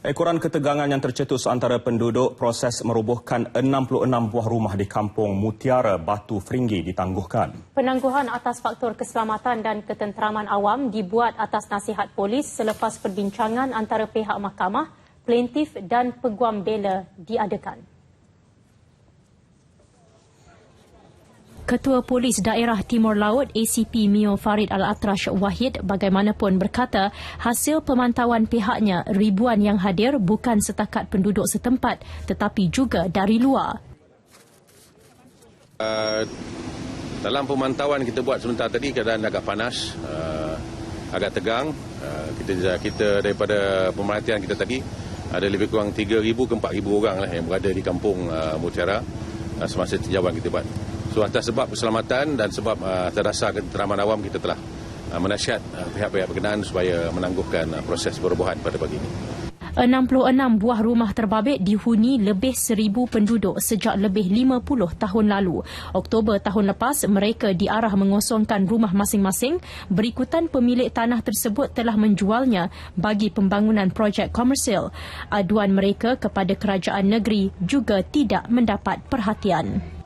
Ekoran ketegangan yang tercetus antara penduduk proses merobohkan 66 buah rumah di kampung Mutiara Batu Feringgi ditangguhkan. Penangguhan atas faktor keselamatan dan ketenteraman awam dibuat atas nasihat polis selepas perbincangan antara pihak mahkamah, plaintif dan peguam bela diadakan. Ketua Polis Daerah Timur Laut ACP Mio Farid Al-Atrash Wahid bagaimanapun berkata hasil pemantauan pihaknya ribuan yang hadir bukan setakat penduduk setempat tetapi juga dari luar. Uh, dalam pemantauan kita buat sebentar tadi keadaan agak panas, uh, agak tegang. Uh, kita kita daripada pemerhatian kita tadi ada lebih kurang 3,000 ke 4,000 orang lah yang berada di kampung uh, Mutiara uh, semasa tinjauan kita buat. So atas sebab keselamatan dan sebab uh, terasa ketenteraman awam kita telah uh, menasihat uh, pihak-pihak berkenaan supaya menangguhkan uh, proses perubahan pada pagi ini. 66 buah rumah terbabit dihuni lebih seribu penduduk sejak lebih 50 tahun lalu. Oktober tahun lepas, mereka diarah mengosongkan rumah masing-masing berikutan pemilik tanah tersebut telah menjualnya bagi pembangunan projek komersil. Aduan mereka kepada kerajaan negeri juga tidak mendapat perhatian.